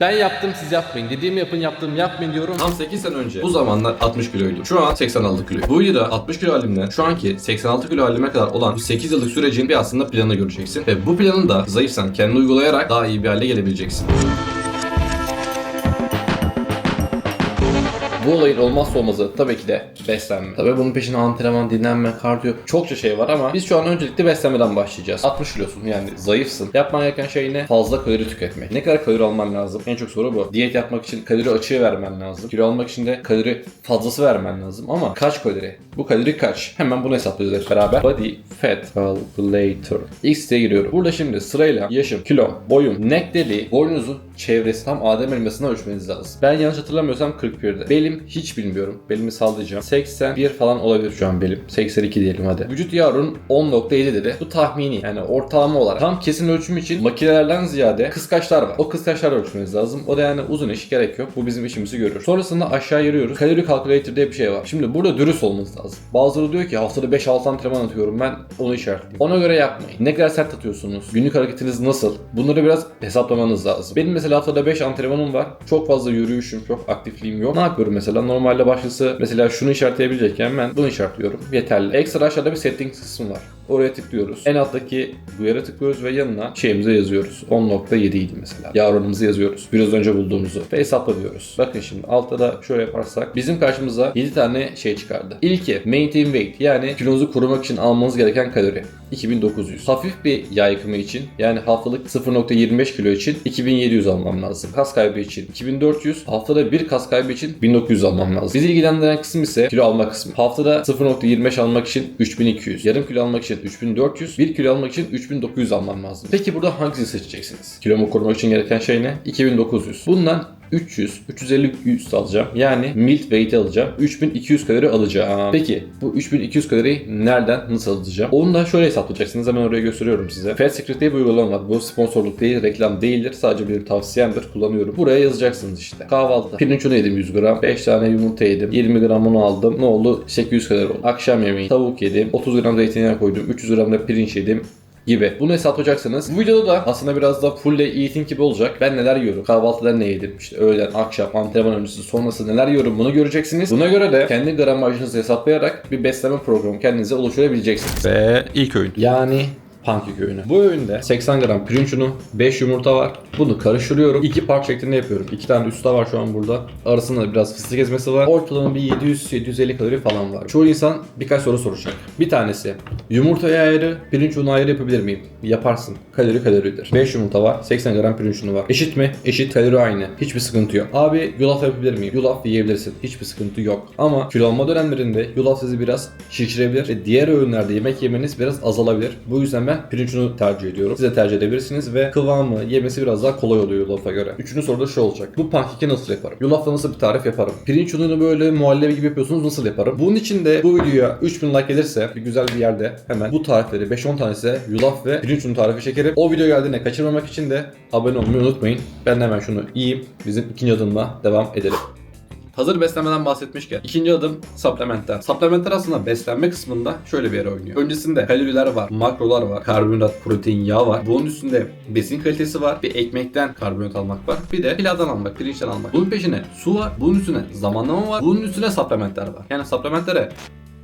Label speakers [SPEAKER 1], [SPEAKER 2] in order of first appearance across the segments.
[SPEAKER 1] Ben yaptım siz yapmayın. Dediğimi yapın yaptığımı yapmayın diyorum.
[SPEAKER 2] Tam 8 sene önce bu zamanlar 60 kiloydum. Şu an 86 kilo. Bu videoda 60 kilo halimden şu anki 86 kilo halime kadar olan bu 8 yıllık sürecin bir aslında planı göreceksin. Ve bu planı da zayıfsan kendini uygulayarak daha iyi bir hale gelebileceksin.
[SPEAKER 1] Bu olayın olmazsa olmazı tabii ki de beslenme. Tabii bunun peşine antrenman, dinlenme, kardiyo çokça şey var ama biz şu an öncelikle beslenmeden başlayacağız. 60 kilosun yani zayıfsın. Yapman gereken şey ne? Fazla kalori tüketmek. Ne kadar kalori alman lazım? En çok soru bu. Diyet yapmak için kalori açığı vermen lazım. Kilo almak için de kalori fazlası vermen lazım. Ama kaç kalori? Bu kalori kaç? Hemen bunu hesaplayacağız hep beraber. Body Fat Calculator. X siteye giriyorum. Burada şimdi sırayla yaşım, kilom, boyum, neck deliği, boynuzun çevresi tam Adem elmasına ölçmeniz lazım. Ben yanlış hatırlamıyorsam 41'de. Belim hiç bilmiyorum. Belimi sallayacağım. 81 falan olabilir şu an belim. 82 diyelim hadi. Vücut yağının 10.7 dedi. Bu tahmini yani ortalama olarak. Tam kesin ölçüm için makinelerden ziyade kıskaçlar var. O kıskaçlar ölçmeniz lazım. O da yani uzun iş gerek yok. Bu bizim işimizi görür. Sonrasında aşağı yürüyoruz. Kalori calculator diye bir şey var. Şimdi burada dürüst olmanız lazım. Bazıları diyor ki haftada 5-6 antrenman atıyorum ben onu işaretleyeyim. Ona göre yapmayın. Ne kadar sert atıyorsunuz? Günlük hareketiniz nasıl? Bunları biraz hesaplamanız lazım. Benim mesela haftada 5 antrenmanım var. Çok fazla yürüyüşüm, çok aktifliğim yok. Ne yapıyorum mesela? Normalde başkası mesela şunu işaretleyebilecekken ben bunu işaretliyorum. Yeterli. Ekstra aşağıda bir settings kısmı var. Oraya tıklıyoruz. En alttaki bu yere tıklıyoruz ve yanına şeyimizi yazıyoruz. 10.7 idi mesela. Oranımızı yazıyoruz. Biraz önce bulduğumuzu. Ve hesapla diyoruz. Bakın şimdi altta da şöyle yaparsak bizim karşımıza 7 tane şey çıkardı. İlki maintain weight yani kilonuzu korumak için almanız gereken kalori. 2900. Hafif bir yağ yıkımı için yani haftalık 0.25 kilo için 2700 almam lazım. Kas kaybı için 2400. Haftada bir kas kaybı için 1900 almam lazım. Bizi ilgilendiren kısım ise kilo alma kısmı. Haftada 0.25 almak için 3200. Yarım kilo almak için 3400. 1 kilo almak için 3900 almam lazım. Peki burada hangisini seçeceksiniz? Kilomu korumak için gereken şey ne? 2900. Bundan 300, 350 100 alacağım. Yani mild weight alacağım. 3200 kalori alacağım. Peki bu 3200 kaloriyi nereden nasıl alacağım? Onu da şöyle hesaplayacaksınız. Hemen oraya gösteriyorum size. Fat Secret diye bir uygulama var. Bu sponsorluk değil, reklam değildir. Sadece benim tavsiyemdir. Kullanıyorum. Buraya yazacaksınız işte. Kahvaltıda pirinç unu yedim 100 gram. 5 tane yumurta yedim. 20 gram unu aldım. Ne oldu? 800 kalori oldu. Akşam yemeği tavuk yedim. 30 gram zeytinyağı koydum. 300 gram da pirinç yedim gibi. Bunu hesaplayacaksınız. Bu videoda da aslında biraz da full day eating gibi olacak. Ben neler yiyorum? Kahvaltıda ne yedim? İşte öğlen, akşam, antrenman öncesi, sonrası neler yiyorum? Bunu göreceksiniz. Buna göre de kendi gramajınızı hesaplayarak bir beslenme programı kendinize oluşturabileceksiniz.
[SPEAKER 2] Ve ilk öğün.
[SPEAKER 1] Yani pankek öğünü. Bu öğünde 80 gram pirinç unu, 5 yumurta var. Bunu karıştırıyorum. İki part şeklinde yapıyorum. İki tane usta var şu an burada. Arasında biraz fıstık ezmesi var. Ortalama bir 700-750 kalori falan var. Çoğu insan birkaç soru soracak. Bir tanesi yumurtaya ayrı, pirinç unu ayrı yapabilir miyim? Yaparsın. Kalori kaloridir. 5 yumurta var, 80 gram pirinç unu var. Eşit mi? Eşit. Kalori aynı. Hiçbir sıkıntı yok. Abi yulaf yapabilir miyim? Yulaf yiyebilirsin. Hiçbir sıkıntı yok. Ama kilo alma dönemlerinde yulaf sizi biraz şişirebilir ve diğer öğünlerde yemek yemeniz biraz azalabilir. Bu yüzden ben pirinç unu tercih ediyorum. Siz de tercih edebilirsiniz ve kıvamı, yemesi biraz daha kolay oluyor yulafa göre. Üçüncü soruda şu olacak. Bu pankeki nasıl yaparım? Yulafla nasıl bir tarif yaparım? Pirinç ununu böyle muhallebi gibi yapıyorsunuz nasıl yaparım? Bunun için de bu videoya 3000 like gelirse bir güzel bir yerde hemen bu tarifleri 5-10 tanesi yulaf ve pirinç unu tarifi çekerim. O video geldiğinde kaçırmamak için de abone olmayı unutmayın. Ben hemen şunu yiyeyim. Bizim ikinci adımla devam edelim. Hazır beslenmeden bahsetmişken ikinci adım supplementler. Supplementler aslında beslenme kısmında şöyle bir yere oynuyor. Öncesinde kaloriler var, makrolar var, karbonhidrat, protein, yağ var. Bunun üstünde besin kalitesi var. Bir ekmekten karbonhidrat almak var. Bir de pilavdan almak, pirinçten almak. Bunun peşine su var. Bunun üstüne zamanlama var. Bunun üstüne supplementler var. Yani supplementlere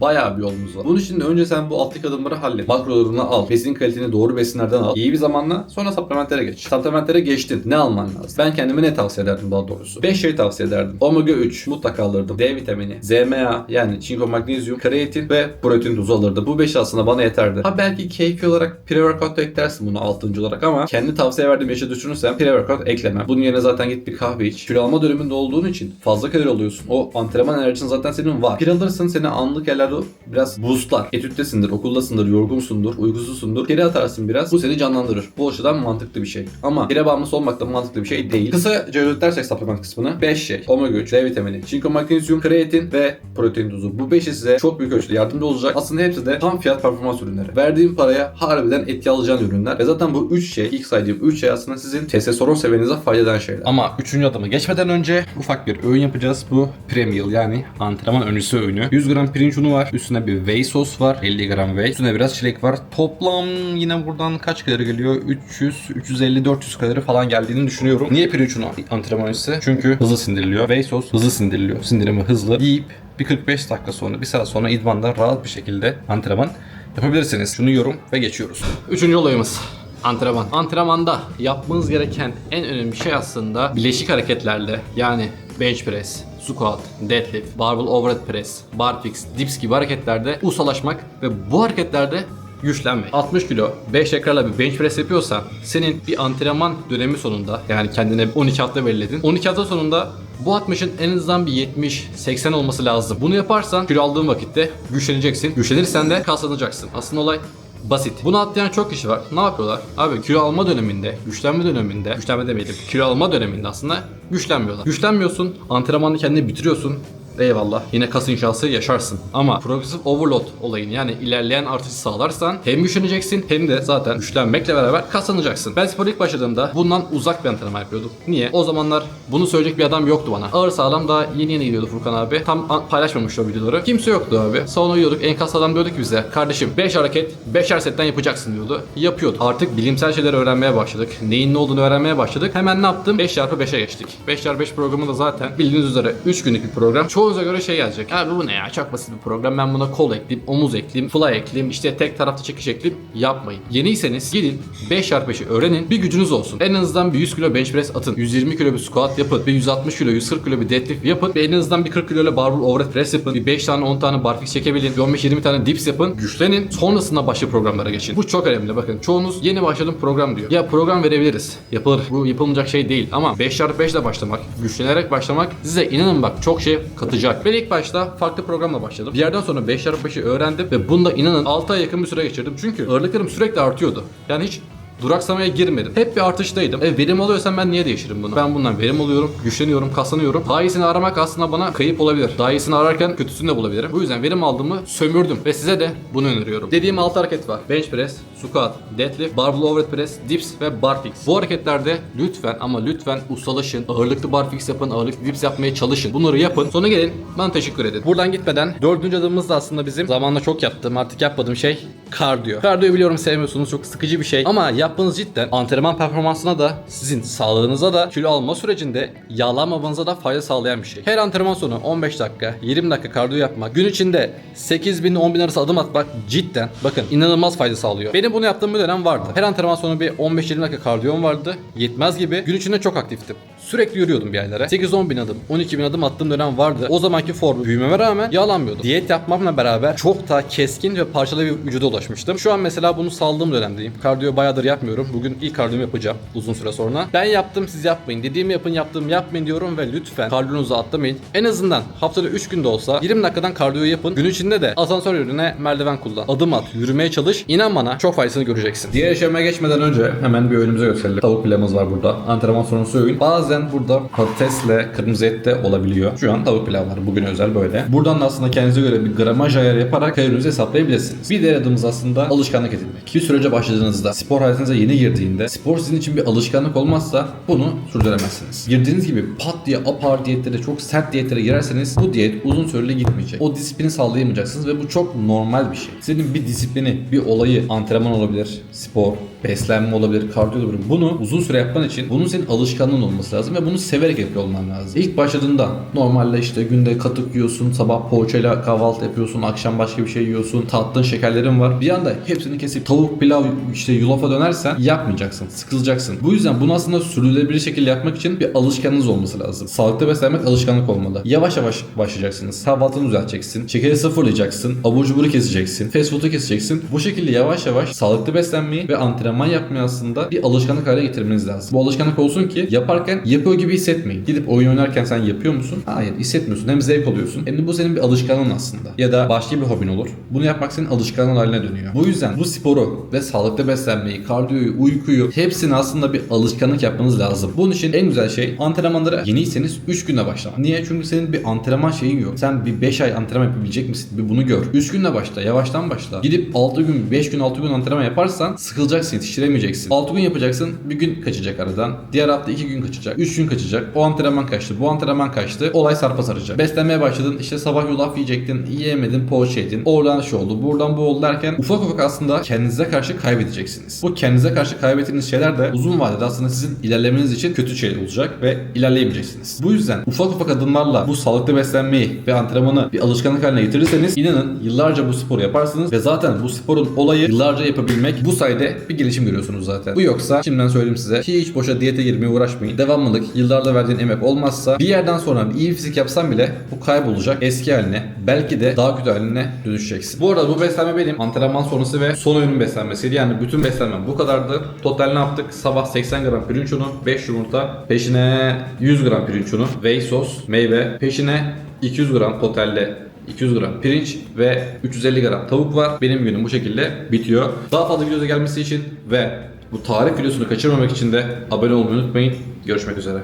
[SPEAKER 1] Bayağı bir yolumuz var. Bunun için de önce sen bu alttaki adımları hallet. Makrolarını al. Besin kaliteni doğru besinlerden al. İyi bir zamanla sonra supplementlere geç. Supplementlere geçtin. Ne alman lazım? Ben kendime ne tavsiye ederdim daha doğrusu? 5 şey tavsiye ederdim. Omega 3 mutlaka alırdım. D vitamini, ZMA yani çinko magnezyum, kreatin ve protein tozu alırdım. Bu 5 aslında bana yeterdi. Ha belki keyfi olarak pre-workout eklersin bunu 6. olarak ama kendi tavsiye verdiğim yaşa düşünürsen pre-workout ekleme. Bunun yerine zaten git bir kahve iç. Kilo alma döneminde olduğun için fazla kalori alıyorsun. O antrenman enerjin zaten senin var. Pil alırsın seni anlık yerlerde biraz boostlar. Etüttesindir, okuldasındır, yorgunsundur, uykusuzsundur. Geri atarsın biraz. Bu seni canlandırır. Bu açıdan mantıklı bir şey. Ama pire bağımlısı olmak da mantıklı bir şey değil. Kısaca özetlersek supplement kısmını 5 şey. Omega 3, D vitamini, çinko magnezyum, kreatin ve protein tozu. Bu 5'i size çok büyük ölçüde yardımcı olacak. Aslında hepsi de tam fiyat performans ürünleri. Verdiğim paraya harbiden etki alacağın ürünler. Ve zaten bu 3 şey, ilk saydığım 3 şey aslında sizin testosteron seviyenize fayda eden şeyler.
[SPEAKER 3] Ama üçüncü adıma geçmeden önce ufak bir öğün yapacağız. Bu pre yani antrenman öncesi öğünü. 100 gram pirinç unu var. Var. Üstüne bir whey sos var. 50 gram whey. Üstüne biraz çilek var. Toplam yine buradan kaç kalori geliyor? 300, 350, 400 kalori falan geldiğini düşünüyorum. Niye piri üçünü antrenman öncesi? Çünkü hızlı sindiriliyor. Whey sos hızlı sindiriliyor. Sindirimi hızlı. Yiyip bir 45 dakika sonra, bir saat sonra idmanda rahat bir şekilde antrenman yapabilirsiniz. Şunu yorum ve geçiyoruz.
[SPEAKER 1] Üçüncü olayımız. Antrenman. Antrenmanda yapmanız gereken en önemli şey aslında bileşik hareketlerle yani bench press, squat, deadlift, barbell overhead press, barfix, dips gibi hareketlerde ustalaşmak ve bu hareketlerde güçlenmek. 60 kilo 5 tekrarla bir bench press yapıyorsan senin bir antrenman dönemi sonunda yani kendine 12 hafta belirledin. 12 hafta sonunda bu 60'ın en azından bir 70-80 olması lazım. Bunu yaparsan kilo aldığın vakitte güçleneceksin. Güçlenirsen de kaslanacaksın. Aslında olay Basit. Bunu atlayan çok kişi var. Ne yapıyorlar? Abi kilo alma döneminde, güçlenme döneminde, güçlenme demeyelim, kilo alma döneminde aslında güçlenmiyorlar. Güçlenmiyorsun, antrenmanını kendine bitiriyorsun. Eyvallah. Yine kas inşası yaşarsın. Ama progressive overload olayını yani ilerleyen artışı sağlarsan hem güçleneceksin hem de zaten güçlenmekle beraber kaslanacaksın. Ben spor ilk başladığımda bundan uzak bir antrenman yapıyordum. Niye? O zamanlar bunu söyleyecek bir adam yoktu bana. Ağır sağlam daha yeni yeni gidiyordu Furkan abi. Tam paylaşmamıştı o videoları. Kimse yoktu abi. Sonra uyuyorduk. En kas adam diyordu ki bize kardeşim 5 hareket 5'er setten yapacaksın diyordu. Yapıyorduk. Artık bilimsel şeyleri öğrenmeye başladık. Neyin ne olduğunu öğrenmeye başladık. Hemen ne yaptım? 5 çarpı 5'e geçtik. 5 çarpı 5 programı da zaten bildiğiniz üzere 3 günlük bir program. Çoğunuza göre şey gelecek. Abi bu ne ya? Çok basit bir program. Ben buna kol ekleyeyim, omuz ekleyeyim, fly ekleyeyim, işte tek tarafta çekiş ekleyeyim. Yapmayın. Yeniyseniz gidin 5 çarpı 5'i öğrenin. Bir gücünüz olsun. En azından bir 100 kilo bench press atın. 120 kilo bir squat yapın. Bir 160 kilo, 140 kilo bir deadlift yapın. Ve en azından bir 40 kilo ile barbell overhead press yapın. Bir 5 tane 10 tane barfix çekebilin. Bir 15-20 tane dips yapın. Güçlenin. Sonrasında başka programlara geçin. Bu çok önemli. Bakın çoğunuz yeni başladım program diyor. Ya program verebiliriz. Yapılır. Bu yapılmayacak şey değil. Ama 5 çarpı 5 ile başlamak, güçlenerek başlamak size inanın bak çok şey katacak. Ben ilk başta farklı programla başladım. Bir yerden sonra 5 çarpı 5'i öğrendim ve bunda inanın 6 ay yakın bir süre geçirdim. Çünkü ağırlıklarım sürekli artıyordu. Yani hiç Duraksamaya girmedim. Hep bir artıştaydım. E verim alıyorsam ben niye değişirim bunu? Ben bundan verim alıyorum, güçleniyorum, kaslanıyorum. Daha iyisini aramak aslında bana kayıp olabilir. Daha iyisini ararken kötüsünü de bulabilirim. Bu yüzden verim aldığımı sömürdüm ve size de bunu öneriyorum. Dediğim 6 hareket var. Bench press, squat, deadlift, barbell overhead press, dips ve barfix. Bu hareketlerde lütfen ama lütfen ustalaşın. Ağırlıklı barfix yapın, ağırlıklı dips yapmaya çalışın. Bunları yapın. Sonra gelin bana teşekkür edin. Buradan gitmeden dördüncü adımımız da aslında bizim zamanla çok yaptığım artık yapmadığım şey kardiyo. Kardiyo biliyorum sevmiyorsunuz çok sıkıcı bir şey ama yapmanız cidden antrenman performansına da sizin sağlığınıza da kilo alma sürecinde yağlanmamanıza da fayda sağlayan bir şey. Her antrenman sonu 15 dakika 20 dakika kardiyo yapmak gün içinde 8 bin 10 bin arası adım atmak cidden bakın inanılmaz fayda sağlıyor. Benim bunu yaptığım bir dönem vardı. Her antrenman sonu bir 15-20 dakika kardiyom vardı. Yetmez gibi gün içinde çok aktiftim. Sürekli yürüyordum bir yerlere. 8-10 bin adım, 12 bin adım attığım dönem vardı. O zamanki formu büyümeme rağmen yağlanmıyordum. Diyet yapmamla beraber çok daha keskin ve parçalı bir vücuda ulaşmıştım. Şu an mesela bunu saldığım dönemdeyim. Kardiyo bayağıdır yapmıyorum. Bugün ilk kardiyomu yapacağım uzun süre sonra. Ben yaptım siz yapmayın. Dediğimi yapın yaptığımı yapmayın diyorum ve lütfen kardiyonuzu atlamayın. En azından haftada 3 günde olsa 20 dakikadan kardiyo yapın. Gün içinde de asansör yerine merdiven kullan. Adım at, yürümeye çalış. İnan bana çok faydasını göreceksin.
[SPEAKER 2] Diğer aşamaya geçmeden önce hemen bir öğünümüzü gösterelim. Tavuk pilavımız var burada. Antrenman sonrası öğün. Bazen burada patatesle kırmızı et de olabiliyor. Şu an tavuk pilav var. Bugün özel böyle. Buradan da aslında kendinize göre bir gramaj ayarı yaparak kalorinizi hesaplayabilirsiniz. Bir diğer adımımız aslında alışkanlık edinmek. Bir sürece başladığınızda, spor hayatınıza yeni girdiğinde, spor sizin için bir alışkanlık olmazsa bunu sürdüremezsiniz. Girdiğiniz gibi pat diye apar diyetlere, çok sert diyetlere girerseniz bu diyet uzun süreli gitmeyecek. O disiplini sağlayamayacaksınız ve bu çok normal bir şey. Senin bir disiplini, bir olayı antrenman olabilir, spor, beslenme olabilir, kardiyo olabilir. Bunu uzun süre yapman için bunun senin alışkanlığın olması lazım ve bunu severek yapıyor olman lazım. İlk başladığında normalde işte günde katık yiyorsun, sabah poğaçayla kahvaltı yapıyorsun, akşam başka bir şey yiyorsun, tatlın şekerlerin var. Bir anda hepsini kesip tavuk, pilav, işte yulafa dönersen yapmayacaksın, sıkılacaksın. Bu yüzden bunu aslında sürdürülebilir şekilde yapmak için bir alışkanlığınız olması lazım. Sağlıklı beslenmek alışkanlık olmalı. Yavaş yavaş başlayacaksınız. Kahvaltını düzelteceksin, şekeri sıfırlayacaksın, abur cuburu keseceksin, fast food'u keseceksin. Bu şekilde yavaş yavaş sağlıklı beslenmeyi ve antrenman yapmayı aslında bir alışkanlık haline getirmeniz lazım. Bu alışkanlık olsun ki yaparken yapıyor gibi hissetmeyin. Gidip oyun oynarken sen yapıyor musun? Hayır hissetmiyorsun. Hem zevk alıyorsun hem de bu senin bir alışkanlığın aslında. Ya da başka bir hobin olur. Bunu yapmak senin alışkanlığın haline dönüyor. Bu yüzden bu sporu ve sağlıklı beslenmeyi, kardiyoyu, uykuyu hepsini aslında bir alışkanlık yapmanız lazım. Bunun için en güzel şey antrenmanlara yeniyseniz 3 günle başlamak. Niye? Çünkü senin bir antrenman şeyin yok. Sen bir 5 ay antrenman yapabilecek misin? Bir bunu gör. 3 günle başla. Yavaştan başla. Gidip 6 gün, 5 gün, 6 gün antrenman yaparsan sıkılacaksın yetiştiremeyeceksin. 6 gün yapacaksın. Bir gün kaçacak aradan. Diğer hafta 2 gün kaçacak. 3 gün kaçacak. O antrenman kaçtı. Bu antrenman kaçtı. Olay sarpa saracak. Beslenmeye başladın. işte sabah yulaf yiyecektin. Yiyemedin. Poğaça yedin. Oradan şu oldu. Buradan bu oldu derken ufak ufak aslında kendinize karşı kaybedeceksiniz. Bu kendinize karşı kaybettiğiniz şeyler de uzun vadede aslında sizin ilerlemeniz için kötü şey olacak ve ilerleyemeyeceksiniz. Bu yüzden ufak ufak adımlarla bu sağlıklı beslenmeyi ve antrenmanı bir alışkanlık haline getirirseniz inanın yıllarca bu sporu yaparsınız ve zaten bu sporun olayı yıllarca yapabilmek bu sayede bir gelişim görüyorsunuz zaten. Bu yoksa şimdiden söyleyeyim size hiç boşa diyete girmeye uğraşmayın. Devamlılık, yıllarda verdiğin emek olmazsa bir yerden sonra iyi fizik yapsan bile bu kaybolacak. Eski haline belki de daha kötü haline dönüşeceksin. Bu arada bu beslenme benim antrenman sonrası ve son öğün beslenmesiydi. Yani bütün beslenmem bu kadardı. Total ne yaptık? Sabah 80 gram pirinç unu, 5 yumurta, peşine 100 gram pirinç unu, whey sos, meyve, peşine 200 gram totalde 200 gram pirinç ve 350 gram tavuk var. Benim günüm bu şekilde bitiyor. Daha fazla videoda gelmesi için ve bu tarif videosunu kaçırmamak için de abone olmayı unutmayın. Görüşmek üzere.